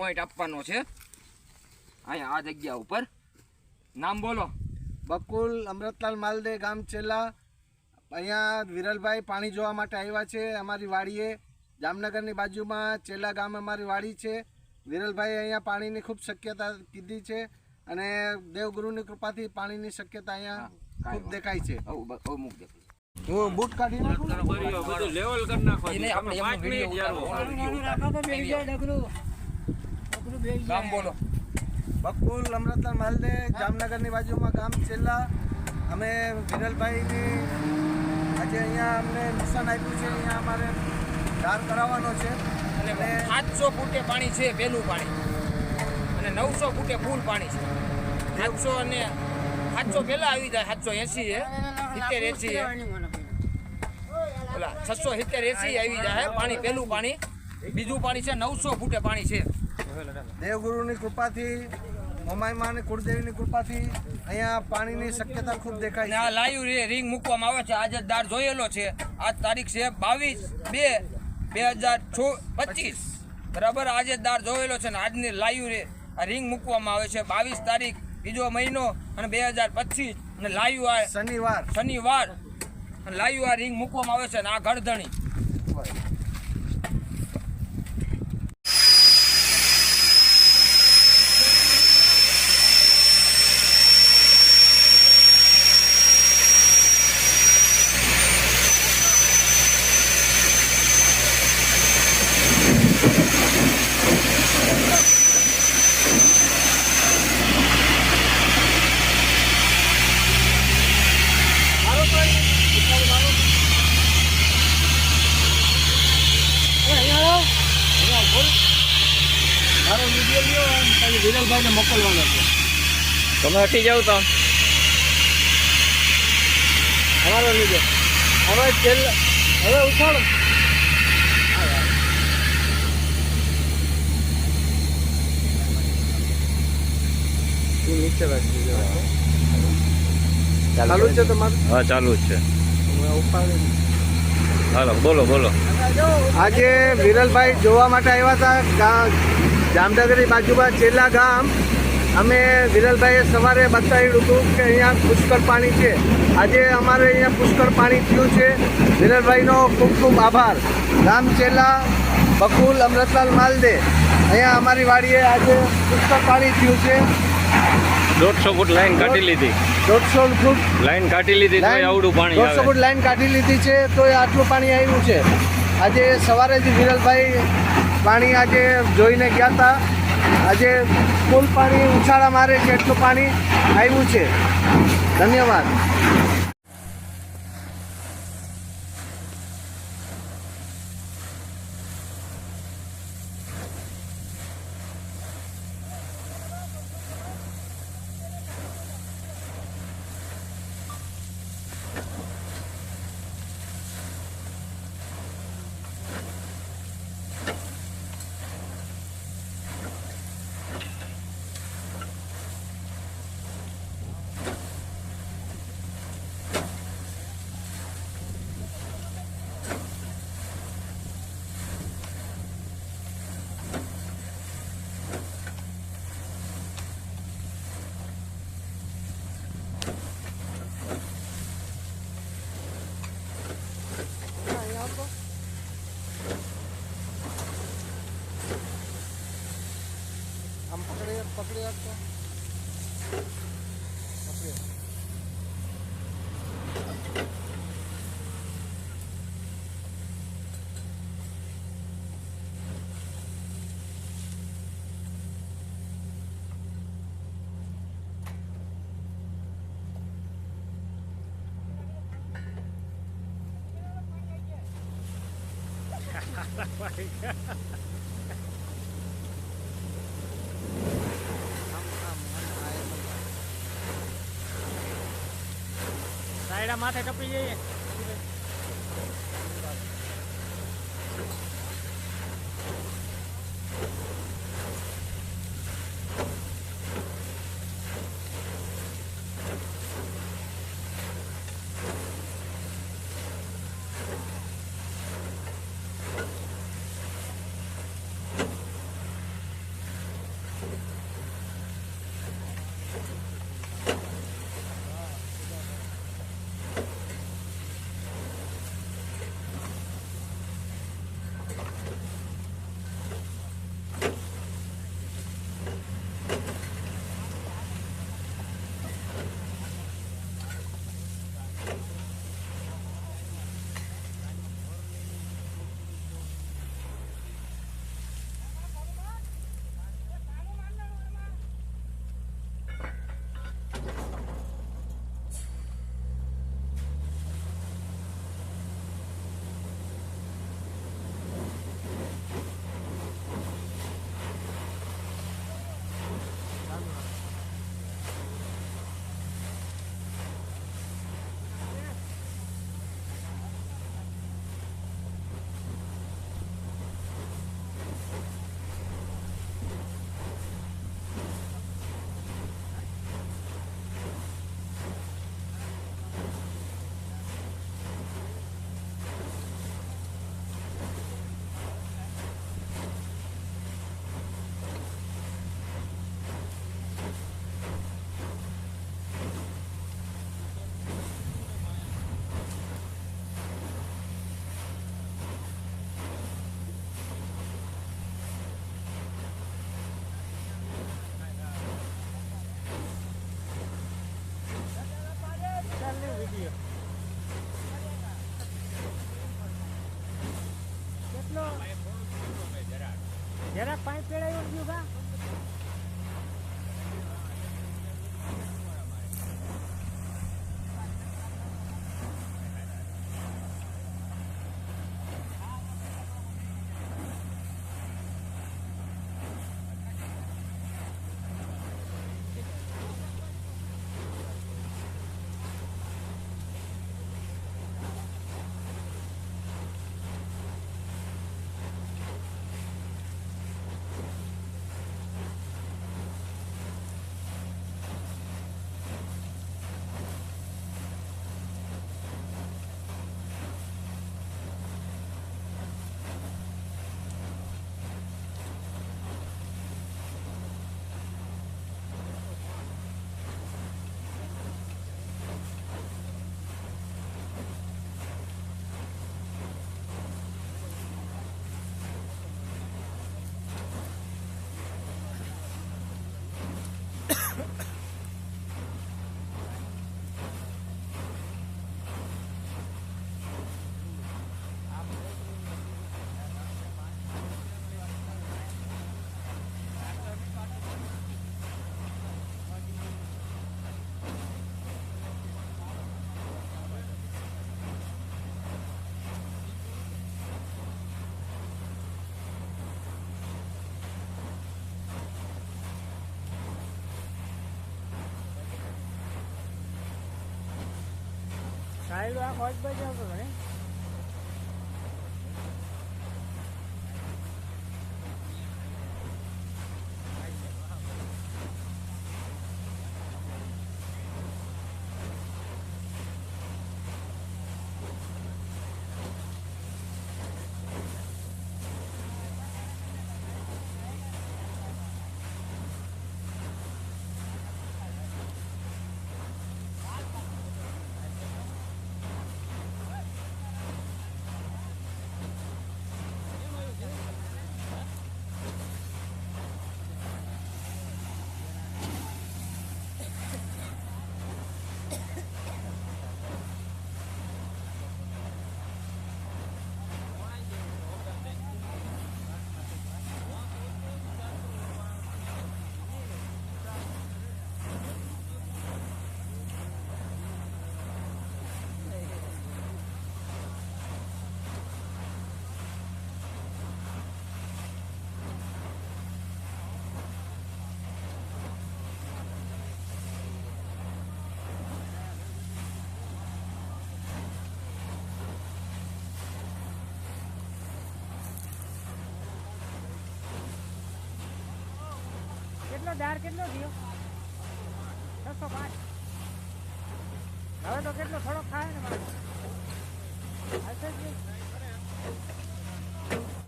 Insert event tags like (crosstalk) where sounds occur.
Point આપવાનો છે. અહીંયા આ જગ્યા ઉપર. નામ બોલો. બકુલ અમૃતલાલ માલદે ગામ છેલ્લા અહીંયા વિરલભાઈ પાણી જોવા માટે આવ્યા છે. અમારી વાડીએ જામનગરની બાજુમાં ચેલા ગામ અમારી વાડી છે. વિરલભાઈ અહીંયા પાણીની ખૂબ શક્યતા કીધી છે અને દેવગુરુની કૃપાથી પાણીની શક્યતા અહીંયા ખૂબ દેખાય છે. હું બૂટ કાઢી નાખું? લેવલ કરી નાખો નામ બોલો. બકુલ અમરતલાલ માલદે જામનગરની બાજુમાં ગામ છેલ્લા. અમે વિરલભાઈની આજે અહીંયા અમને મિશન આપ્યું છે અહીંયા અમારે ધાર કરાવવાનો છે. અને અને સાતસો ફૂટે પાણી છે પહેલું પાણી. અને નવસો ફૂટે ફૂલ પાણી છે. સાતસો અને સાતસો પહેલાં આવી જાય સાતસો એસી છે સિત્તેર એસી છે ઓલા છસો સિત્તેર એસી આવી જાય પાણી પહેલું પાણી. બીજું પાણી છે નવસો ફૂટે પાણી છે. દેવગુરુની કૃપાથી મોમાઈમાની કુળદેવીની કૃપાથી અહીંયા પાણીની શક્યતા ખૂબ દેખાય દેખાય આ છે લાઈવ રે રિંગ મૂકવામાં આવે છે. આજે દાર જોયેલો છે. આજ તારીખ છે બાવીસ બે બે હજાર છો પચીસ. બરાબર? આજે દાર જોયેલો છે ને આજની લાઈવ રે આ રિંગ મૂકવામાં આવે છે. બાવીસ તારીખ બીજો મહિનો અને બે હજાર પચીસ. અને લાઈવ આ શનિવાર. શનિવાર. લાઈવ આ રિંગ મૂકવામાં આવે છે ને આ ગળધણી વિરલભાઈને મોકલવાનો છે તમે હટી જાવ તો. અમારો લીધો. હવે છેલ્લે હવે ઉછાળો. નીચે રાખી ચાલુ છે તમારું? હા ચાલુ જ છે. હાલો બોલો બોલો. આજે વિરલભાઈ જોવા માટે આવ્યા હતા. જામનગરની બાજુમાં ચેલા ગામ. અમે વિરલભાઈએ સવારે બતાવ્યું હતું કે અહીંયા પુષ્કળ પાણી છે. આજે અમારે અહીંયા પુષ્કળ પાણી થયું છે. વિરલભાઈનો ખૂબ ખૂબ આભાર. ગામ ચેલા બકુલ અમૃતલાલ માલદે. અહીંયા અમારી વાડીએ આજે પુષ્કળ પાણી થયું છે. દોઢસો ફૂટ લાઈન કાઢી લીધી. દોઢસો ફૂટ લાઈન કાઢી લીધી આવડું પાણી દોઢસો ફૂટ લાઈન કાઢી લીધી છે તો આટલું પાણી આવ્યું છે. આજે સવારે જ વિરલભાઈ પાણી આજે જોઈને ગયા હતા આજે ફૂલ પાણી ઉછાળા મારે છે એટલું પાણી આવ્યું છે. ધન્યવાદ. (laughs) (laughs) like Beda mata tapi ini. સાયલો આખો જ બજાવતો હતો ને કેટલો દાર કેટલો થયો? છસો પાંચ. હવે તો કેટલો થોડોક થાય ને મારે. હશે.